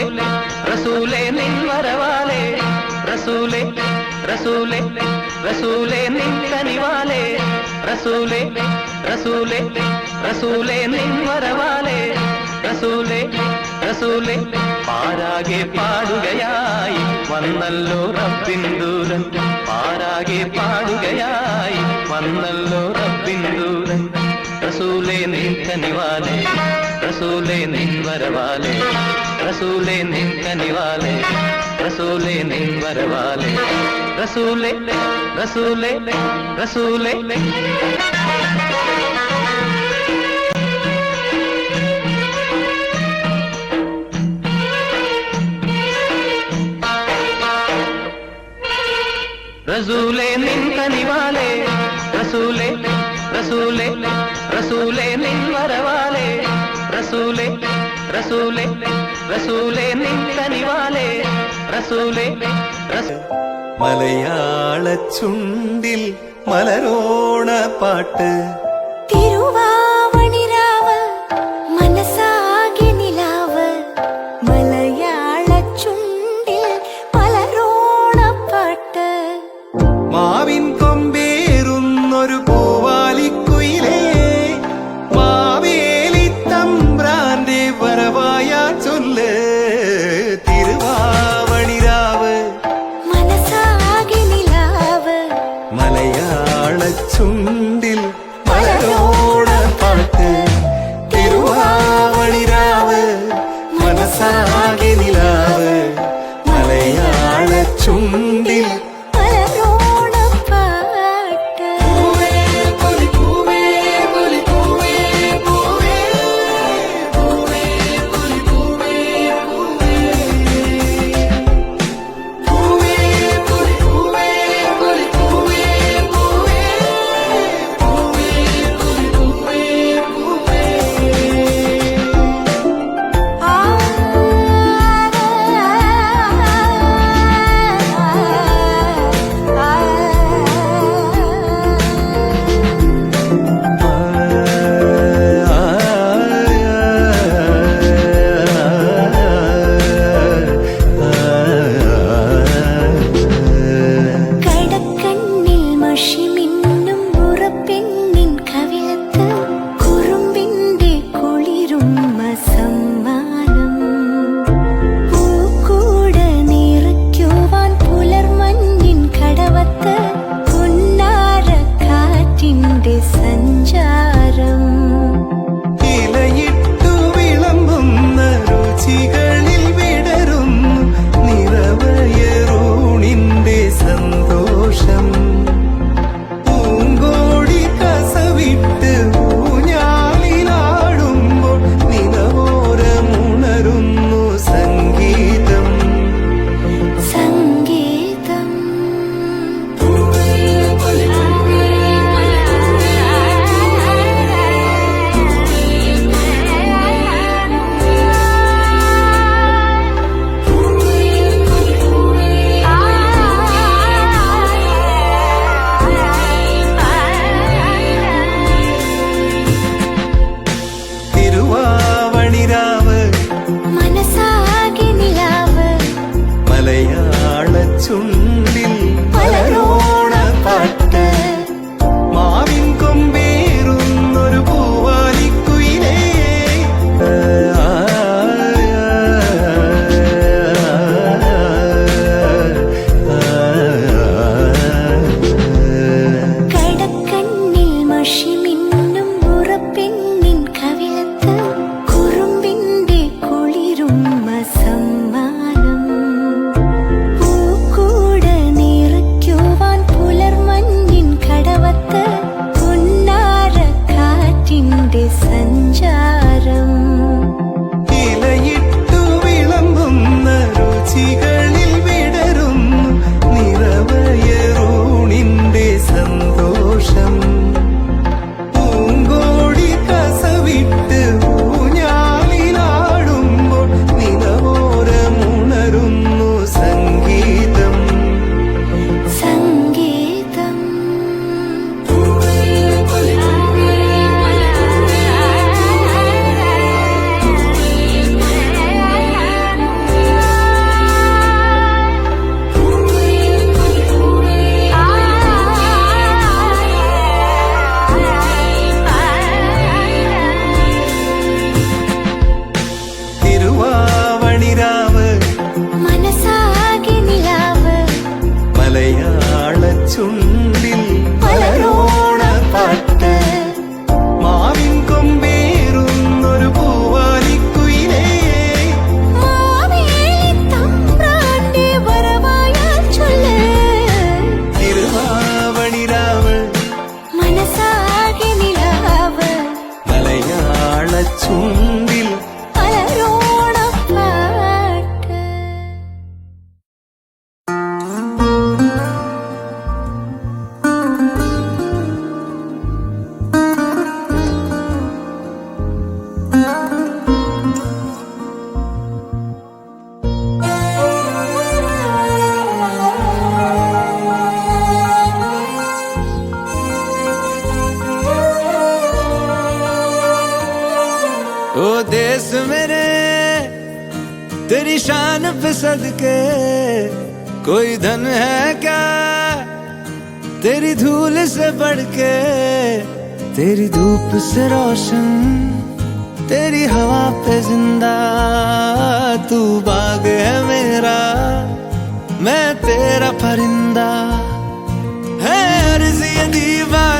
റസൂലേ റസൂലേ നിൻ വരവാലേ. റസൂലേ റസൂലേ റസൂലേ നിൻ കനിവാലേ. റസൂലേ റസൂലേ റസൂലേ നിൻ വരവാലേ. റസൂലേ റസൂലേ പാരാകെ പാടുകയായി വന്നല്ലോ റബ്ബിൻ ദൂരൻ പാരാകെ പാടുകയായി വന്നല്ലോ റബ്ബിൻ ദൂരൻ റസൂലേ നിൻ കനിവാലേ. റസൂലേ നിൻ വരവാലേ റസൂലേ നിൻ കനിവാലേ റസൂലേ നിൻ വരവാലേ റസൂലേ റസൂലേ റസൂലേ റസൂലേ നിൻ കനിവാലേ റസൂലേ റസൂലേ റസൂലേ നിൻ വരവാലേ റസൂലേ റസൂലേ റസൂലേ നിൻ റസൂലെ റസൂലേ റസൂ മലയാള ചുണ്ടിൽ മലരോണ പാട്ട്. തിരുവാവണിരാവ് മലയാള ओ देश मेरे, तेरी शान पे सदके, कोई धन है क्या? तेरी धूल से बढ़ के तेरी धूप से रोशन, तेरी हवा पे ज़िंदा, तू बाग है मेरा, मैं तेरा परिंदा। है अर्जी दीवार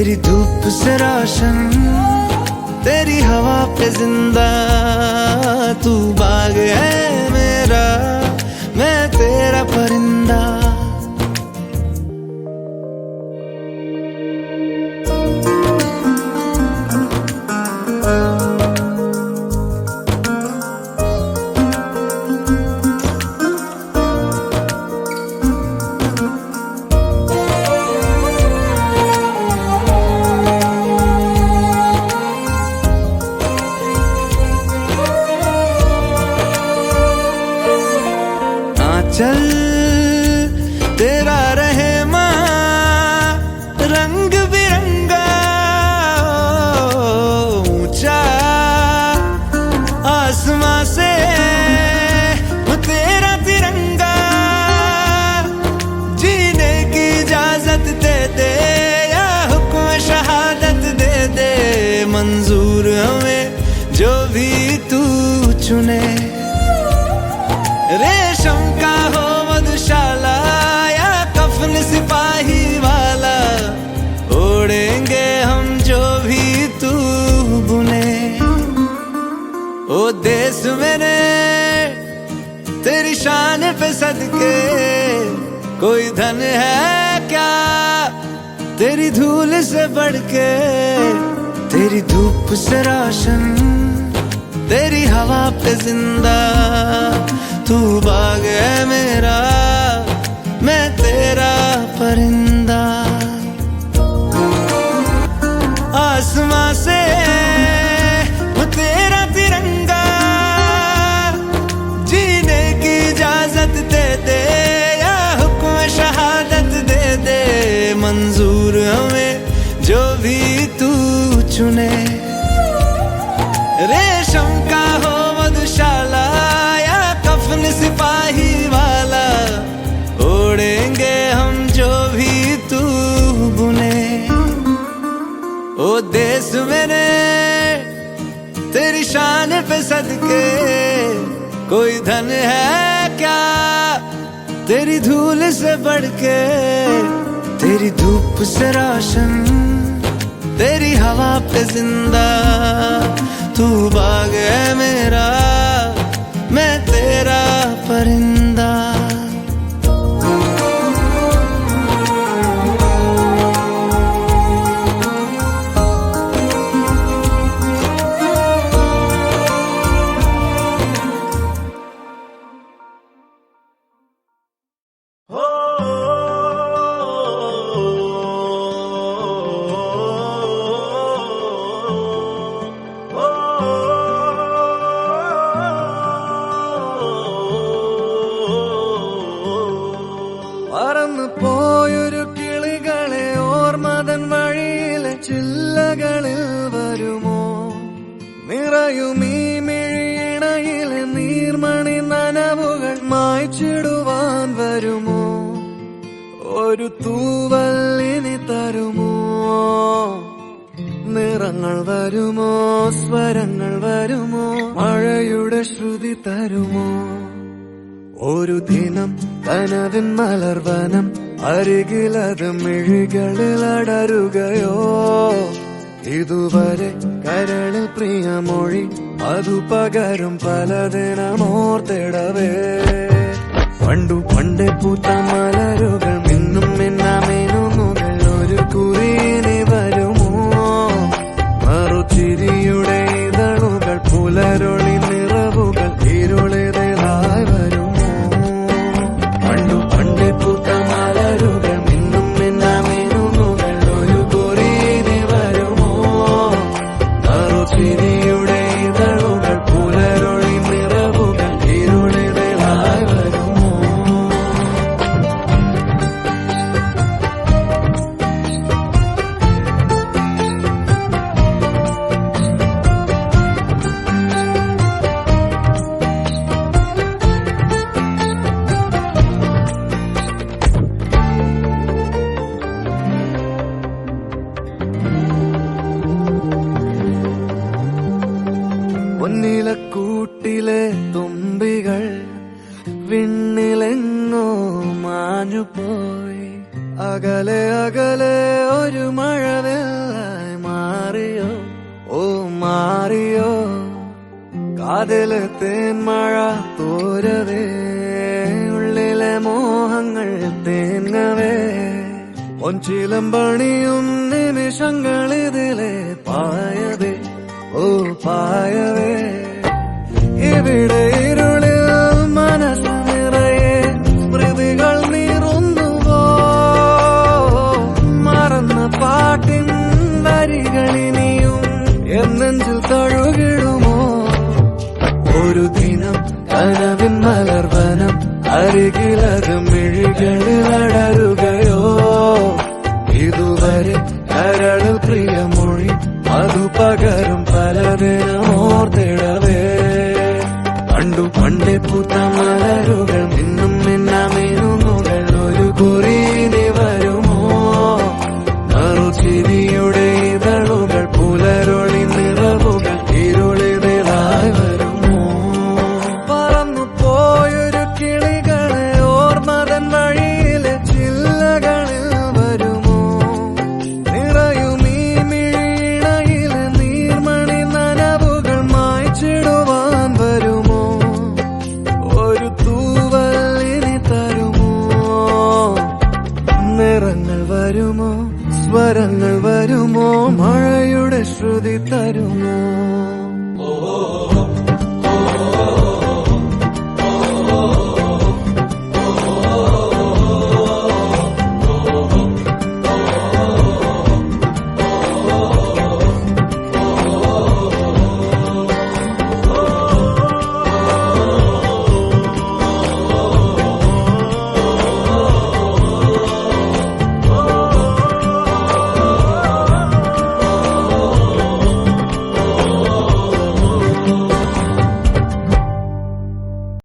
तेरी धूप से राशन, तेरी हवा पे ज़िंदा। तू बाग है मेरा, मैं तेरा परिंदा। कोई धन है क्या? तेरी धूल से बढ़ के तेरी धूप से राशन, तेरी हवा पे ज़िंदा, तू बाग है मेरा। सदके कोई धन है क्या? तेरी धूल से बढ़ के तेरी धूप से रोशन, तेरी हवा पे ज़िंदा, तू बाग है मेरा, मैं तेरा परिंदा। തൂവല്ലിനി തരുമോ? നിറങ്ങൾ വരുമോ? സ്വരങ്ങൾ വരുമോ? മഴയുടെ ശ്രുതി തരുമോ? ഒരു ദിനം കനവിൻ മലർവനം അരികിലത് മിഴികളിൽ അടരുകയോ? ഇതുവരെ കരളിൽ പ്രിയമൊഴി അതു പകരും പലതിനമോർത്തിടവേ പണ്ടു പണ്ടേ പൂത്ത മലരുകൾ തുമ്പികൾ വിണ്ണിലെങ്ങോ മാഞ്ഞുപോയി. അകലെ അകലെ ഒരു മഴവില്ലായി മാറിയോ? ഓ മാറിയോ? കാതിലെ മഴ തോരവേ ഉള്ളിലെ മോഹങ്ങൾ തേങ്ങവേ. ഒഞ്ചിലം പണിയും നിമിഷങ്ങളിതിലെ പായവേ ഓ പായവേ. പ്രിയമൊഴി അതു പകരും പലതിനും ഓർത്തിടവേ. പണ്ടു പൂത്ത മലരുകൾ ഇന്നും